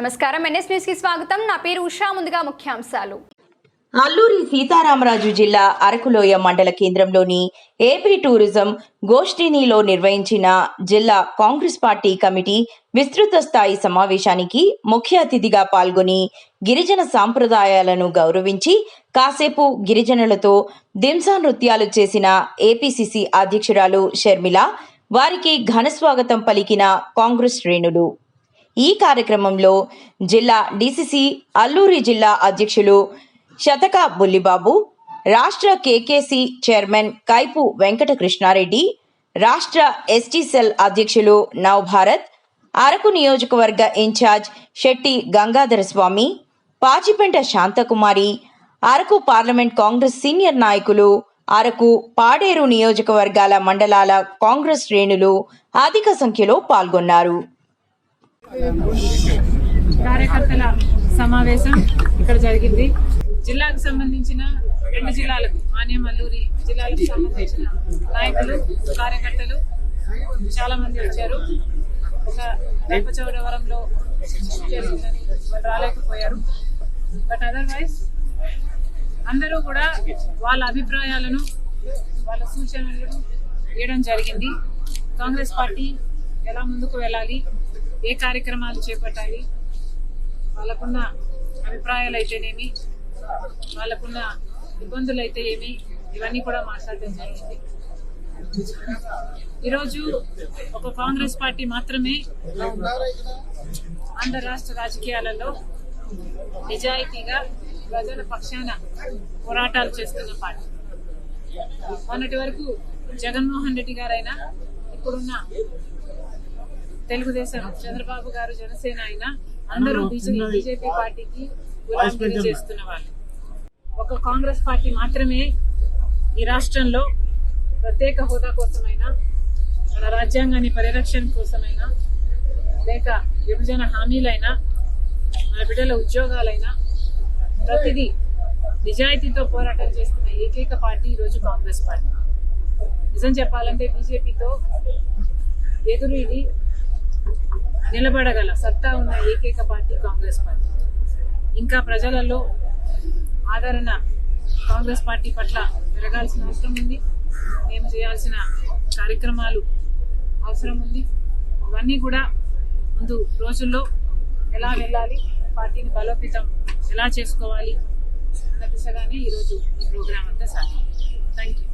నమస్కారం. ఎన్ఎస్ న్యూస్కి స్వాగతం. నా పేరు ఉషా. ముందుగా ముఖ్యాంశాలు. అల్లూరి సీతారామరాజు జిల్లా అరకులోయ మండల కేంద్రంలోని ఏపీ టూరిజం గోష్ఠినిలో నిర్వహించిన జిల్లా కాంగ్రెస్ పార్టీ కమిటీ విస్తృత స్థాయి సమావేశానికి ముఖ్య అతిథిగా పాల్గొని గిరిజన సాంప్రదాయాలను గౌరవించి కాసేపు గిరిజనులతో దింసా నృత్యాలు చేసిన ఏపీసీసీ అధ్యక్షురాలు షర్మిల వారికి ఘనస్వాగతం పలికిన కాంగ్రెస్ శ్రేణులు. ఈ కార్యక్రమంలో జిల్లా డిసిసి అల్లూరి జిల్లా అధ్యక్షులు శతక బుల్లిబాబు రాష్ట్ర కేకేసి చైర్మన్ కైపు వెంకటకృష్ణారెడ్డి రాష్ట్ర ఎస్టీ సెల్ అధ్యక్షులు నవభారత్ అరకు నియోజకవర్గ incharge Shetti Gangadhara Swamy Pachipenta Shanthakumari Araku parliament Congress senior నాయకులు అరకు పాడేరు నియోజకవర్గాల మండలాల కాంగ్రెస్ శ్రేణులు అధిక సంఖ్యలో పాల్గొన్నారు. కార్యకర్తల సమావేశం ఇక్కడ జరిగింది. జిల్లాకు సంబంధించిన రెండు జిల్లాలకు మాన్యం అల్లూరి జిల్లాలకు సంబంధించిన నాయకులు కార్యకర్తలు చాలా మంది వచ్చారు. ఒక రేపచౌడవరంలో జరిగిందని రాలేకపోయారు. బట్ అదర్వైజ్ అందరూ కూడా వాళ్ళ అభిప్రాయాలను వాళ్ళ సూచనలను ఇవ్వడం జరిగింది. కాంగ్రెస్ పార్టీ ఎలా ముందుకు వెళ్ళాలి? ఏ కార్యక్రమాలు చేపట్టాలి? వాళ్ళకున్న అభిప్రాయాలు అయితేనేమి వాళ్ళకున్న ఇబ్బందులు అయితే ఏమి ఇవన్నీ కూడా మాట్లాడడం జరిగింది ఈరోజు ఒక కాంగ్రెస్ పార్టీ మాత్రమే ఆంధ్ర రాష్ట్ర రాజకీయాలలో నిజాయితీగా ప్రజల పక్షాన పోరాటాలు చేస్తున్న పార్టీ. మొన్నటి వరకు జగన్మోహన్ రెడ్డి గారైనా ఇప్పుడున్న తెలుగుదేశం చంద్రబాబు గారు జనసేన అయినా అందరూ బీజేపీ పార్టీకి గులాంగిరి చేస్తున్న వాళ్ళు. ఒక కాంగ్రెస్ పార్టీ మాత్రమే ఈ రాష్ట్రంలో ప్రత్యేక హోదా కోసమైనా మన రాజ్యాంగాన్ని పరిరక్షణ కోసమైనా లేక విభజన హామీలైనా మన బిడ్డల ఉద్యోగాలైనా ప్రతిదీ నిజాయితీతో పోరాటం చేస్తున్న ఏకైక పార్టీ ఈరోజు కాంగ్రెస్ పార్టీ. నిజం చెప్పాలంటే బీజేపీతో ఎదురు ఇది నిలబడగల సత్తా ఉన్న ఏకైక పార్టీ కాంగ్రెస్ పార్టీ. ఇంకా ప్రజలలో ఆదరణ కాంగ్రెస్ పార్టీ పట్ల పెరగాల్సిన అవసరం ఉంది. మేము చేయాల్సిన కార్యక్రమాలు అవసరం ఉంది. అవన్నీ కూడా ముందు రోజుల్లో ఎలా వెళ్ళాలి పార్టీని బలోపేతం ఎలా చేసుకోవాలి అన్న దిశగానే ఈరోజు ఈ ప్రోగ్రాం అంతా సాగింది.